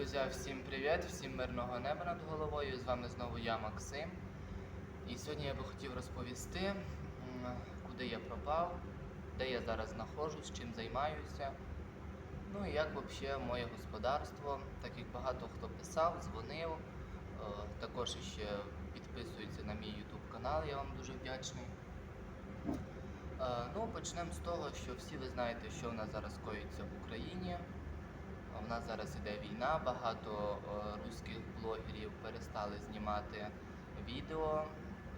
Друзі, всім привіт, всім мирного неба над головою. З вами знову я, Максим. І сьогодні я би хотів розповісти, куди я пропав, де я зараз знаходжусь, чим займаюся. Ну і як взагалі моє господарство, так як багато хто писав, дзвонив, е, також ще підписується на мій YouTube канал, я вам дуже вдячний. Е, Ну, почнемо з того, що всі ви знаєте, що в нас зараз коїться в Україні. У нас зараз іде війна, багато е, руських блогерів перестали знімати відео,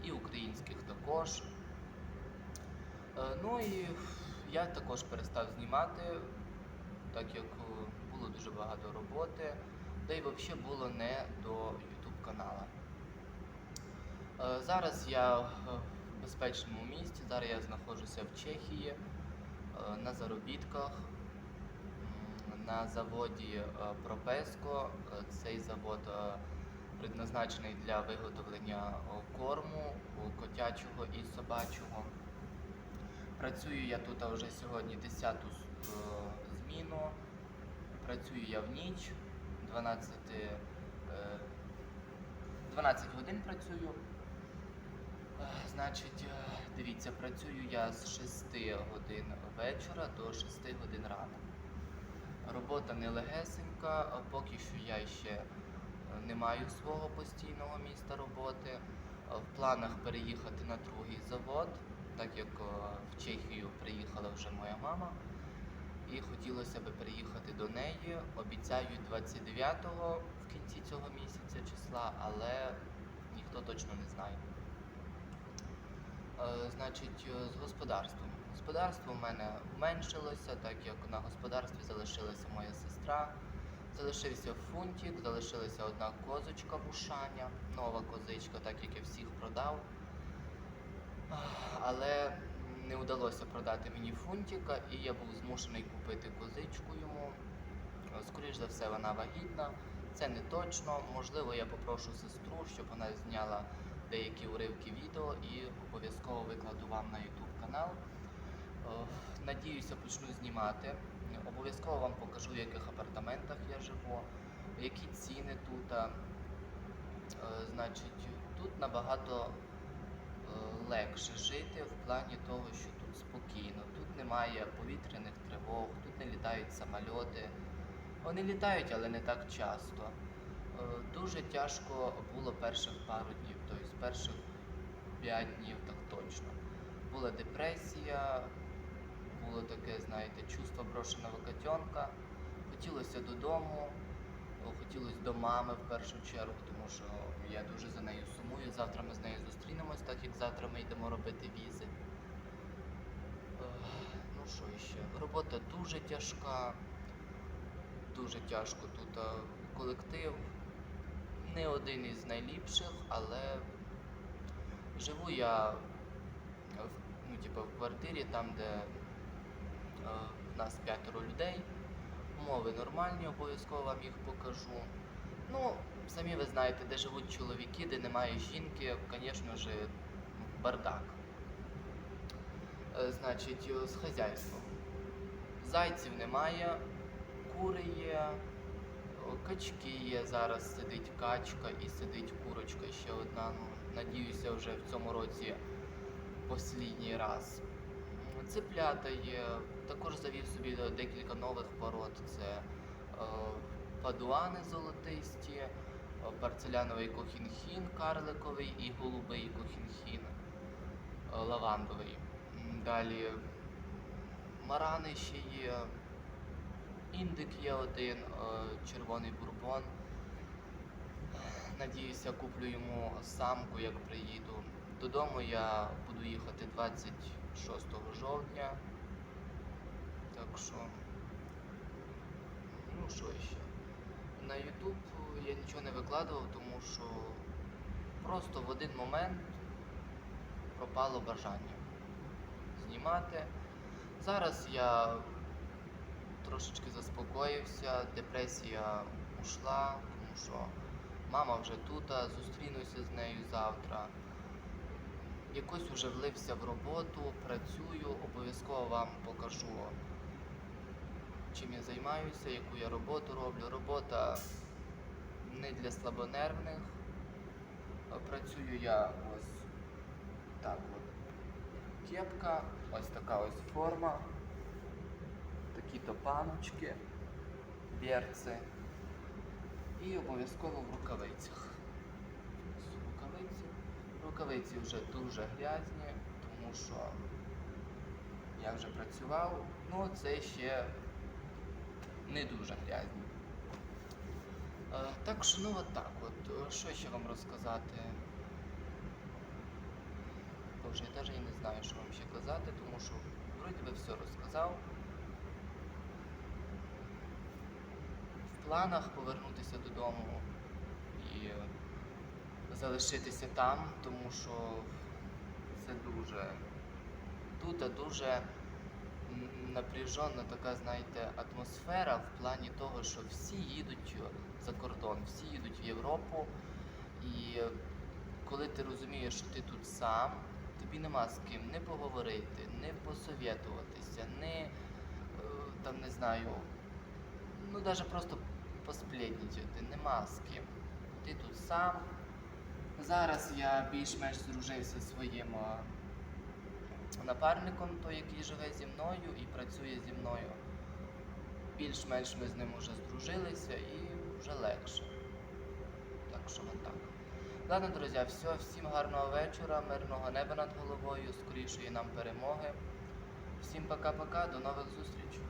і українських також. Е, Ну і я також перестав знімати, так як е, було дуже багато роботи, та й взагалі було не до YouTube канала. Зараз я в безпечному місці, зараз я знаходжуся в Чехії на заробітках на заводі е, Пропеско. Е, Цей завод е, предназначений для виготовлення корму котячого і собачого. Працюю я тут вже сьогодні 10-ту е, зміну. Працюю я в ніч, 12, е, 12 годин працюю. Значить, дивіться, працюю я з 6 годин вечора до 6 годин рано. Робота не легесенька, поки що я ще е, не маю свого постійного міста роботи. Е, В планах переїхати на другий завод, так як е, в Чехію приїхала вже моя мама. І хотілося б переїхати до неї. Обіцяють 29-го в кінці цього місяця числа, але ніхто точно не знає. Значить, з господарством. Господарство в мене зменшилося, так як на господарстві залишилася моя сестра, залишився фунтик, залишилася одна козочка вушаня, нова козичка, так як я всіх продав. Але не вдалося продати мені фунтика, і я був змушений купити козичку йому. Е, Скоріш за все, вона вагітна. Це не точно. Можливо, я попрошу сестру, щоб вона зняла деякі уривки відео і обов'язково викладу вам на YouTube канал. Е, Надіюся, почну знімати. Обов'язково вам покажу, в яких апартаментах я живу, які ціни тут. Е, Значить, тут набагато е, легше жити в плані того, що тут спокійно, тут немає повітряних тривог, тут не літають самольоти. Вони літають, але не так часто. Дуже тяжко було перших пару днів, тобто перших 5 днів так точно. Була депресія, було таке, знаєте, чувство брошеного котенка. Хотілося додому, хотілося до мами в першу чергу, тому що я дуже за нею сумую. Завтра ми з нею зустрінемось, так як завтра ми йдемо робити візи. Ну що ще? Робота дуже тяжка, дуже тяжко тут колектив. Не один із найліпших, але живу я в, ну, типу, в квартирі, там, де е, нас п'ятеро людей. Умови нормальні, обов'язково вам їх покажу. Ну, самі ви знаєте, де живуть чоловіки, де немає жінки, звісно ж, бардак. Е, Значить, е, з хазяйством. Зайців немає, кури є, качки є. Зараз сидить качка і сидить курочка ще одна. Ну, надіюся, вже в цьому році послідній раз. Цеплята є. Також завів собі декілька нових пород. Це е, падуани золотисті, е, парцеляновий кохінхін карликовий і голубий кохінхін е, лавандовий. Далі марани ще є. Індик є один, червоний бурбон. Надіюся, куплю йому самку, як приїду. Додому я буду їхати 26 жовтня. Так що, ну що ще. На YouTube я нічого не викладував, тому що просто в один момент пропало бажання знімати. Зараз я трошечки заспокоївся, депресія ушла, тому що мама вже тут, зустрінуся з нею завтра. Якось уже влився в роботу, працюю, обов'язково вам покажу, чим я займаюся, яку я роботу роблю. Робота не для слабонервних. Працюю я ось так от. Кепка, ось така ось форма, такі-то паночки, берці і обов'язково в рукавицях. Рукавиці. Вже дуже грязні, тому що я вже працював, ну це ще не дуже грязні. Е, Так що, ну от так от. Що ще вам розказати? Боже, я навіть не знаю, що вам ще казати, тому що вроді би все розказав. В планах повернутися додому і залишитися там, тому що це дуже тут дуже напряжена така, знаєте, атмосфера в плані того, що всі їдуть за кордон, всі їдуть в Європу. І коли ти розумієш, що ти тут сам, тобі нема з ким не поговорити, не посовєтуватися, не е, там не знаю, ну навіть просто посплетнічати, нема з ким. Ти тут сам. Зараз я більш-менш здружився зі своїм е, напарником, той, який живе зі мною і працює зі мною. Більш-менш ми з ним вже здружилися і вже легше. Так що отак. Ладно, друзі, все, всім гарного вечора, мирного неба над головою, скорішої нам перемоги. Всім пока-пока, до нових зустрічей.